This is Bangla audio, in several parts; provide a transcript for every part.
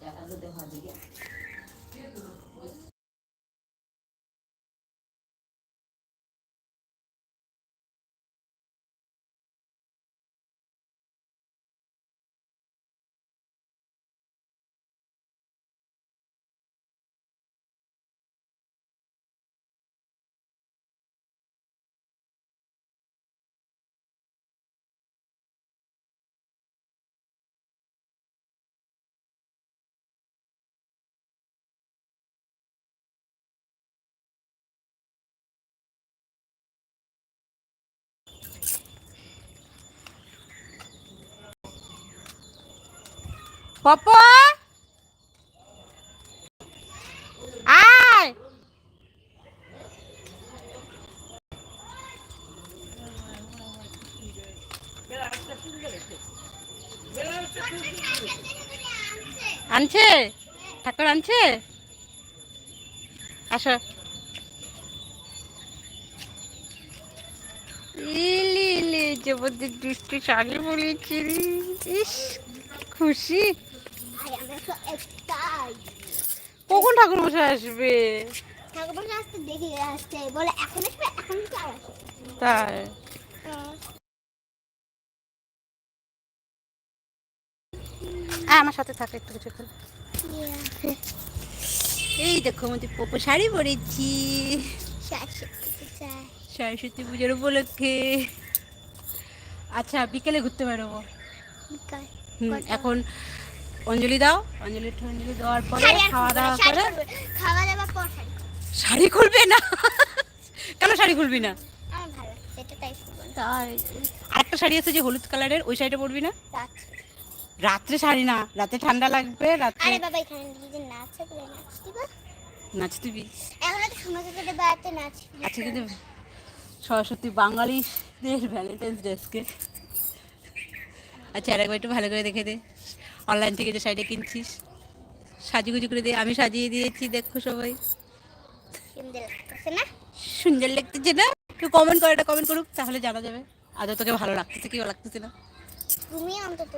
Ya, kalau. পপো? আয়! আনছে? ঠাকুর আনছে? আসো। ইলি ইলি জবরদস্তি দুষ্টু শাড়ি বলেছি ইস খুশি। কখন ঠাকুর মশাই আসবে? ঠাকুর আসতে দেখে আসছে। বলে এখন আসবে? এখন কি আর আসবে? তাই? আমার সাথে থাকে একটু কিছুক্ষণ এই দেখো আমাদের পপু শাড়ি পরেছি। সরস্বতী পুজোর উপলক্ষে। আচ্ছা বিকেলে ঘুরতে বেরোবো। এখন অঞ্জলি দাও। অঞ্জলি অঞ্জলি দেওয়ার পরে খাওয়া দাওয়া করে খাওয়া দাওয়া পর শাড়ি শাড়ি খুলবে না? কেন শাড়ি খুলবি না? আমার ভালো লাগে সেটা তাই করব তাই। আরেকটা শাড়ি আছে যে হলুদ কালারের ওই শাড়িটা পরবি না? রাত্রে। শাড়ি না রাতে ঠান্ডা লাগবে রাত্রে আরে বাবা এখানে যদি নাচ আছে নাচ দিবা। নাচ দিবি এখন তো সময় থেকে বেড়াতে নাচ আচ্ছা কিন্তু সরস্বতী বাঙালিদের ভ্যালেন্টাইন্স ডেস্কে আচ্ছা আরেকবার একটু ভালো করে দেখে দে। অনলাইন থেকে যে শাড়িটা কিনছিস? সাজুগুজু করে দিয়ে আমি সাজিয়ে দিয়েছি দেখো সবাই। সুন্দর লাগতেছে না? একটু কমেন্ট করে একটা কমেন্ট করুক তাহলে জানা যাবে। আদৌ তোকে ভালো লাগতেছে কি ভালো লাগতেছে না? তুমি অন্তত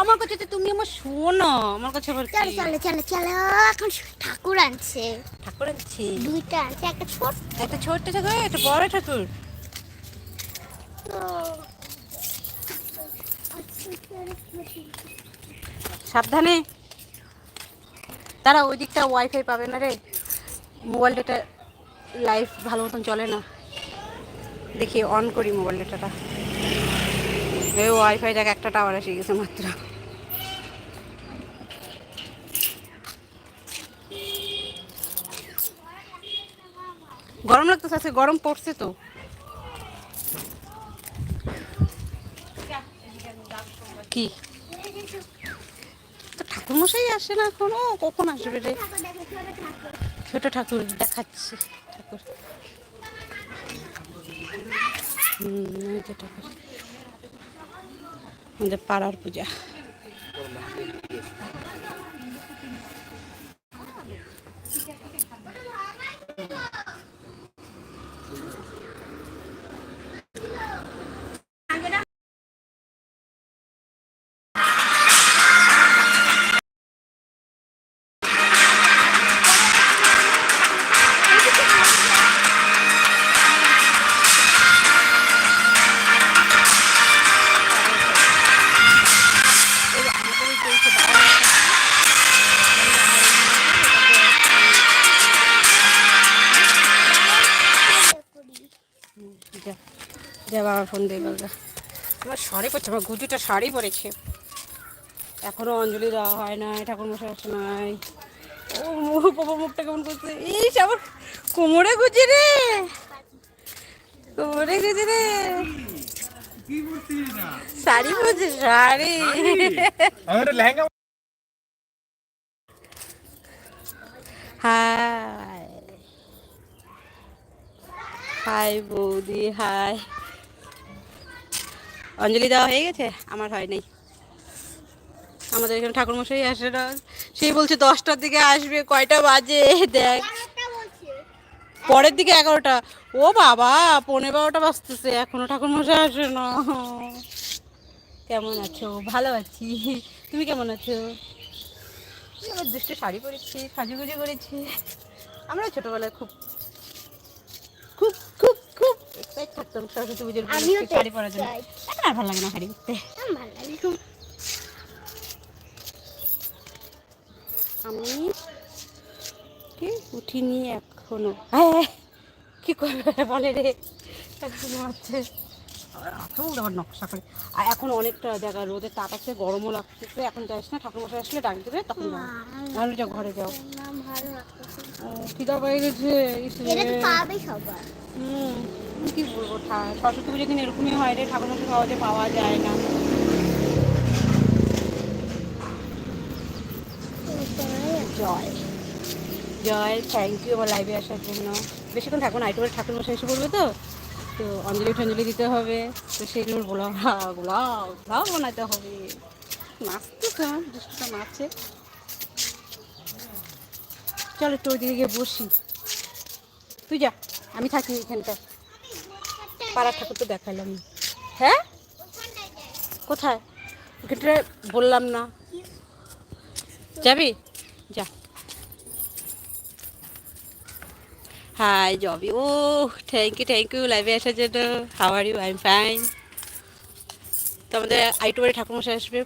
আমার কাছে তো তুমি আমার শোনো আমার কাছে আবার চলো চলো চলো চলো এখন ঠাকুর আনছে। ঠাকুর আনছি? দুইটা আনছে একটা ছোট একটা ছোট্ট ঠাকুর একটা বড় ঠাকুর। সাবধানে। তারা ওই দিকটা ওয়াইফাই পাবে না রে। মোবাইল ডেটা লাইফ ভালো মতন চলে না। দেখি অন করি মোবাইল ডেটাটা এই ওয়াইফাই দেখ, একটা টাওয়ার এসে গেছে মাত্র। গরম লাগতেছে, আজকে গরম পড়ছে তো। কি? মশাই আসে না এখন? ও কখন আসবে রে? ছোট ঠাকুর দেখাচ্ছি ঠাকুর। হুম, ঠাকুর। আমাদের পাড়ার পূজা। যা বাবা ফোন দিয়ে বাবা আমার শাড়ি পরছে আমার গুজুটা শাড়ি পরেছে। এখনও অঞ্জলি দেওয়া হয় না ঠাকুর মশাই আসে নাই। ও মুখ বাবা মুখটা কেমন করছে? ইস আমার কোমরে গুজে রে। কোমরে গুজে রে। শাড়ি পরছে শাড়ি। লেহেঙ্গা হাই। হাই বৌদি হাই। অঞ্জলি দেওয়া হয়ে গেছে? আমার হয় নাই। আমাদের এখানে ঠাকুরমশাই আসে না। সেই বলছে, দশটার দিকে আসবে, কয়টা বাজে? দেখ। পরের দিকে এগারোটা। ও বাবা পনেরো বারোটা বাজতেছে, এখনও ঠাকুরমশাই আসে না। কেমন আছো? ভালো আছি। তুমি কেমন আছো? এবার দুষ্টু শাড়ি পরেছি, সাজুগুজু করেছি। আমরা ছোটবেলায় খুব খুব খুব থাকতাম সরস্বতী পুজোর শাড়ি পরার জন্য। এখন আর ভালো লাগে না শাড়ি পরতে। ভালো লাগে আমি কি উঠিনি এখনও। হ্যাঁ কি করবে বলে রে? এখন আছে। আসল দেওয়ার নকশা করে। আর এখন অনেকটা দেখা রোদে তাপ আছে গরমও লাগছে। তো এখন যাস না ঠাকুরমশাই আসলে ডাক দেবে তখন তাহলে যাও ঘরে যাও। খিদা পেয়ে গেছে হুম কি বলব সরস্বতী পুজো কিন্তু এরকমই হয় রে ঠাকুরমশাই সহজে পাওয়া যায় না। জয়। জয় থ্যাংক ইউ আমার লাইভে আসার জন্য। বেশিক্ষণ থাকুন আইটুবেল ঠাকুর মশাই এসে বলবে তো? তো অঞ্জলি টঞ্জলি দিতে হবে। তো সেগুলোর বলা গোলাও গোলাও বানাতে হবে। নাচতেছে দুষ্টুটা নাচে চলো একটু ওইদিকে গিয়ে বসি। তুই যা, আমি থাকি এখানটা পাড়ার ঠাকুর তো দেখালাম। হ্যাঁ? কোথায়? ওখানটা বললাম না। যাবি? যা। হাই জবি ও থ্যাংক ইউ থ্যাংক ইউ লাইভে আসার জন্য how are you I am fine তো আমাদের আইটু বাড়ি ঠাকুরমশাই আসবে।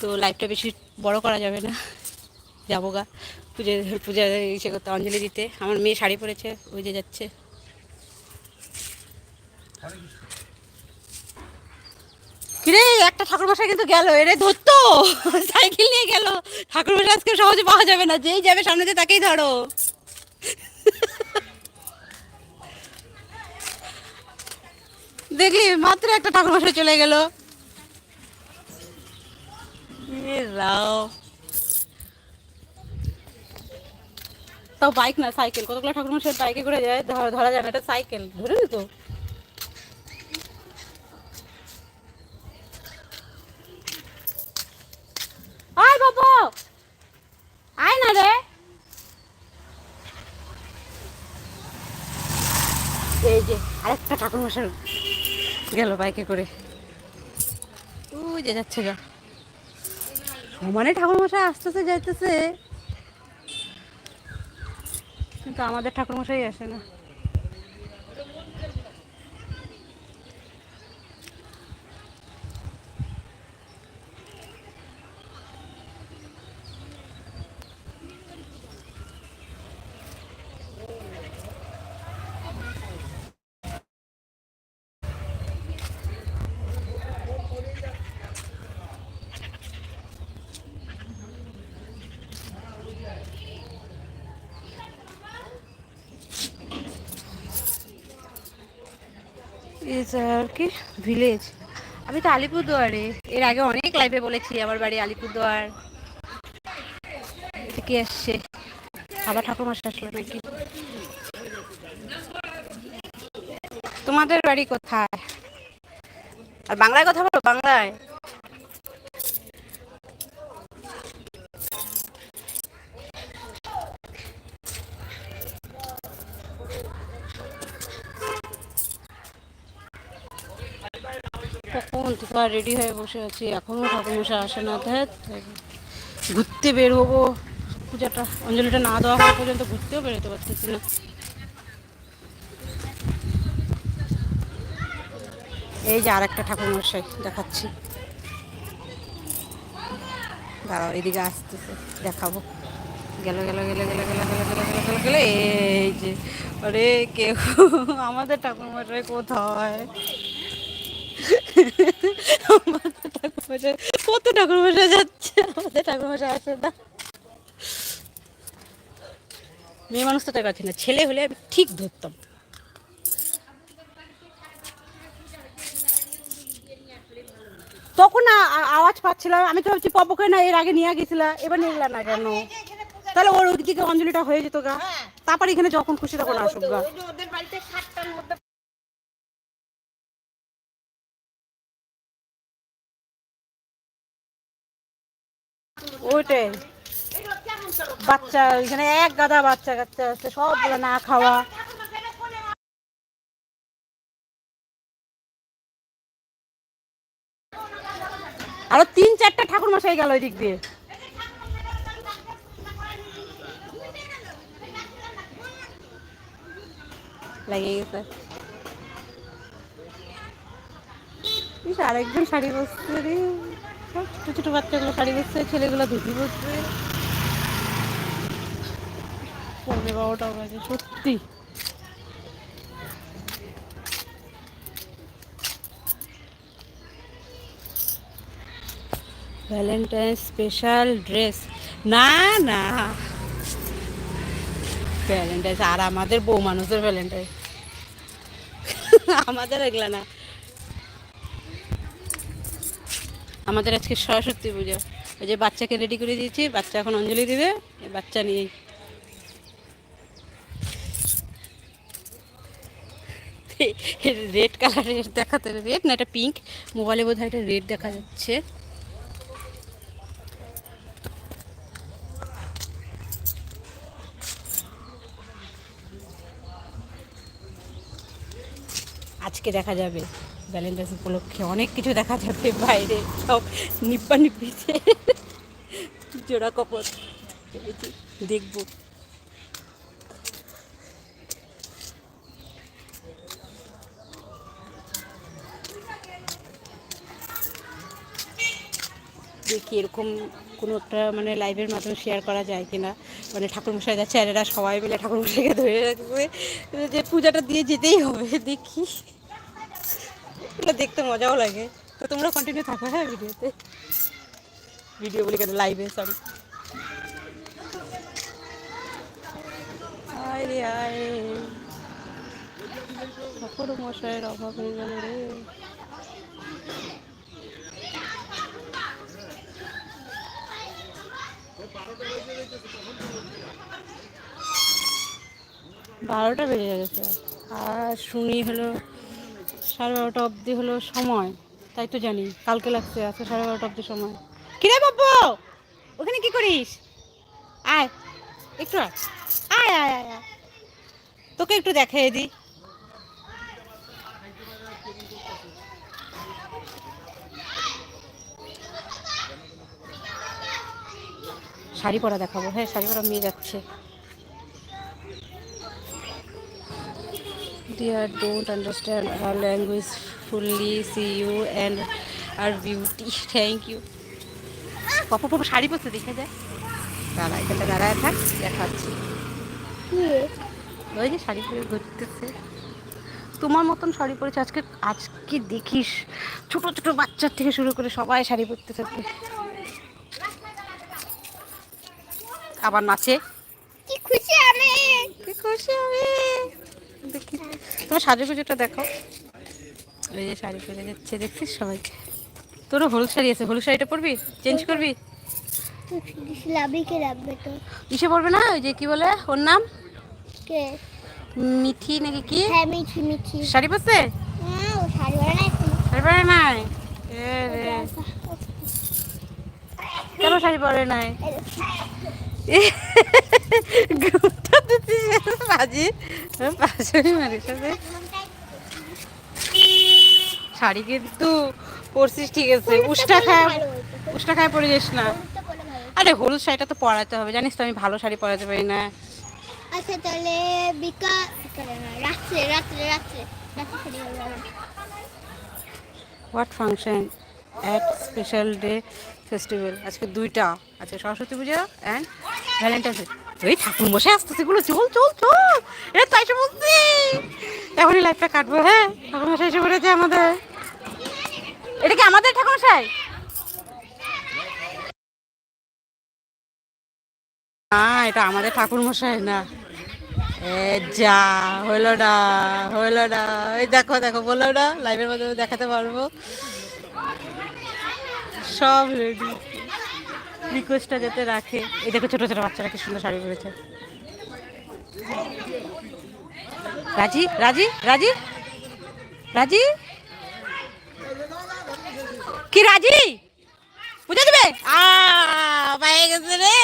তো লাইভটা বেশি বড় করা যাবে না। যাব গা। পুজো, পূজা ইসে করতে অঞ্জলি দিতে। আমার মেয়ে শাড়ি পরেছে, ওই যে যাচ্ছে। কিরে, একটা ঠাকুর মশাই কিন্তু গেল। এরে ধরতো! সাইকেল নিয়ে গেল। ঠাকুর মশাই আজকে সহজে পাওয়া যাবে না। যেই যাবে সামনে দিয়ে তাকেই ধরো। দেখলি মাত্র একটা ঠাকুর মশাই চলে গেল। তাও বাইক না সাইকেল কতগুলো ঠাকুর মশাই বাইকে করে যায়? ধরা- যায় না, এটা সাইকেল ধরে তো? আয় বাবু! আয় না রে। এই যে, আরেকটা ঠাকুর মশাই গেল বাইকে করে। ওই যে যাচ্ছে যা সমানে ঠাকুর মশাই আসতেছে, যাইতেছে। কিন্তু আমাদের ঠাকুর মশাই আসে না। ইস আর কি? ভিলেজ আমি তো আলিপুরদুয়ারে। এর আগে অনেক লাইভে বলেছি আমার বাড়ি আলিপুরদুয়ার। থেকে আসছে? আবার ঠাকুর মাস আসলো নাকি? তোমাদের বাড়ি কোথায়? আর বাংলায় কথা বলো, বাংলায় কখন থেকে রেডি হয়ে বসে আছি। এখনও ঠাকুরমশাই আসে না। ধ্যাত ঘুরতে বের হব পূজাটা, অঞ্জলিটা না দেওয়া হওয়া পর্যন্ত ঘুরতেও বেরোতে পারতেছি না। এই যে আর একটা ঠাকুরমশাই দেখাচ্ছি। দাঁড়াও, এদিকে আসতেছে। দেখাবো। গেল গেল গেল গেল গেল গেল গেল গেল গেল গেল। এই যে, আরে কেউ আমাদের ঠাকুরমশাই কোথায়? আমাদের ঠাকুরমশাই কত যাচ্ছে আমাদের ঠাকুরমশাই আসে না মেয়ে মানুষ তো টাকা না ছেলে হলে আমি ঠিক ধরতাম তখন আওয়াজ পাচ্ছিলাম। আমি তো ভাবছি পপকে না, এর আগে নিয়ে গেছিলা। এবার নিয়ে না কেন? তাহলে ওর ওদিকে অঞ্জলিটা হয়ে যেত গা। তারপর এখানে যখন খুশি তখন আসুক গা। ওইটাই। বাচ্চা, এখানে এক গাদা বাচ্চা কাচ্চা আছে, সবগুলো না খাওয়া। আরও তিন চারটা ঠাকুর মশাই গেল ওই দিক দিয়ে। লাগিয়ে গেছে। আরেকজন শাড়ি বসছে রে। ছোটো ছোটো বাচ্চাগুলো শাড়ি ছেলেগুলো ধুতি সত্যি। ভ্যালেন্টাইন স্পেশাল ড্রেস না না। ভ্যালেন্টাইন আর আমাদের বউ মানুষের ভ্যালেন্টাইন আমাদের এগুলা না। আমাদের আজকে সরস্বতী পুজো। ওই যে বাচ্চাকে রেডি করে দিয়েছি, বাচ্চা এখন অঞ্জলি দিবে বাচ্চা নিয়েই। রেড কালারের দেখাতে রেড না, এটা পিঙ্ক মোবাইলে বোধ হয় রেড দেখা যাচ্ছে। আজকে দেখা যাবে। ভ্যালেন্টাইন্স উপলক্ষে অনেক কিছু দেখা যাবে বাইরে, সব নিপ্পা নিপ্পিতে। জোড়া ভেবেছি দেখব। দেখি এরকম কোনো একটা মানে লাইভের মাধ্যমে শেয়ার করা যায় কিনা। মানে ঠাকুরমশাই যাচ্ছে আর এরা সবাই মিলে ঠাকুরমশাইকে ধরে রাখবে। যে পূজাটা দিয়ে যেতেই হবে, দেখি। দেখতে মজাও লাগে। তো তোমরা কন্টিনিউ থাকো হ্যাঁ ভিডিওতে। ভিডিও বলি কেন? লাইভে সরি ঠাকুর মশাইয়ের অভাব হয়ে গেল রে। বারোটা বেজে গেছে। আর শুনি হলো সাড়ে বারোটা অবধি হলো সময়। তাই তো জানি, কালকে লাগছে, আজকে সাড়ে বারোটা অবধি সময়। কিরে বাবু ওখানে কি করিস? আয়, একটু আয় আয় আয় আয়। তোকে একটু দেখাই দি। শাড়ি পরা দেখাবো। হ্যাঁ শাড়ি পরা মেয়ে যাচ্ছে। Dear, don't understand our language fully. See you and our beauty. Thank you. পাপা পাপা শাড়ি পরতে দেখে যায় দাঁড়া এখানটা দাঁড়ায় থাক দেখাচ্ছি। ওই যে শাড়ি পরে ঘুরতেছে। তোমার মতন শাড়ি পরেছে আজকে আজকে দেখিস। ছোট ছোট বাচ্চার থেকে শুরু করে সবাই শাড়ি পরতে থাকে। আবার নাচে। কি খুশি আমি? কি খুশি আমি? দেখি। তোমার সাজুগুজুটা দেখো ওই যে শাড়ি পরে যাচ্ছে দেখছিস সবাইকে? তোরও হলুদ শাড়ি আছে হলুদ শাড়িটা পরবি? চেঞ্জ করবি? ইসে পরবে না? ওই যে কি বলে ওর নাম? কে? মিঠি নাকি কি? হ্যাঁ মিঠি মিঠি। শাড়ি পরছে? হ্যাঁ শাড়ি পরে শাড়ি নাই? এ কেন শাড়ি পরে নাই? বাজি পাশে মারিস সাথে শাড়ি কিন্তু পরছিস ঠিক আছে। উষ্টা খায় উষ্টা খায় পরে যাস না। আরে হলুদ শাড়িটা তো পরাতে হবে জানিস তো আমি ভালো শাড়ি পরাতে পারি না। আচ্ছা তাহলে বিকাল রাত্রে রাত্রে রাত্রে। What function at special day festival আজকে দুইটা আজকে সরস্বতী পুজো অ্যান্ড ভ্যালেন্টাইন্স ওই ঠাকুর মশাই আসতেছে, এগুলো চল চল চল। এটা তাই এসে বলছি। এখনই লাইফটা কাটবো হ্যাঁ? ঠাকুর মশাই এসে পড়েছে আমাদের। এটা কি আমাদের ঠাকুর মশাই? না, এটা আমাদের ঠাকুর মশাই না। এ যা, হইল না হইল না। এই দেখো দেখো, বলল না লাইভের মাধ্যমে দেখাতে পারব। সব রেডি রিকোয়েস্টটা যাতে রাখে। এই দেখো ছোটো ছোটো বাচ্চারা কি সুন্দর শাড়ি পরেছে। রাজি? রাজি? রাজি? রাজি? কি রাজি? বুঝে দেবে? গেছে রে।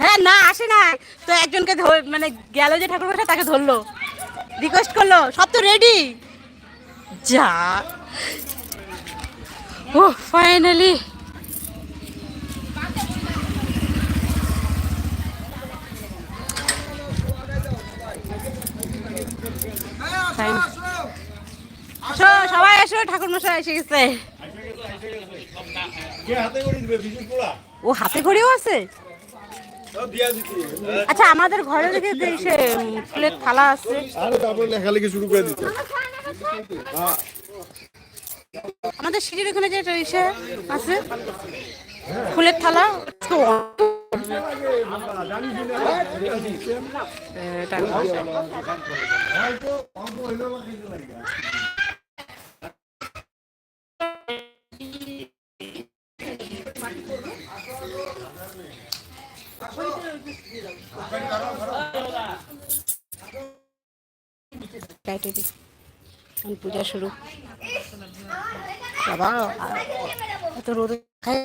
হ্যাঁ না, আসে না তো একজনকে মানে গেল যে ঠাকুর মশাই তাকে ধরলো। রিকোয়েস্ট করল, সব তো রেডি যা। ও ফাইনালি সবাই আসো ঠাকুর মশাই এসে গেছে। ও, হাতে ঘড়িও আছে? আচ্ছা আমাদের ঘরে দেখে সে প্লেট থালা আছে। লেখালেখি শুরু করে দিতে আমাদের সিঁড়ির ওখানে যে আছে, ফুলের থালা কেটে দিই এখন পূজা শুরু। বাবা এত রোদ খায়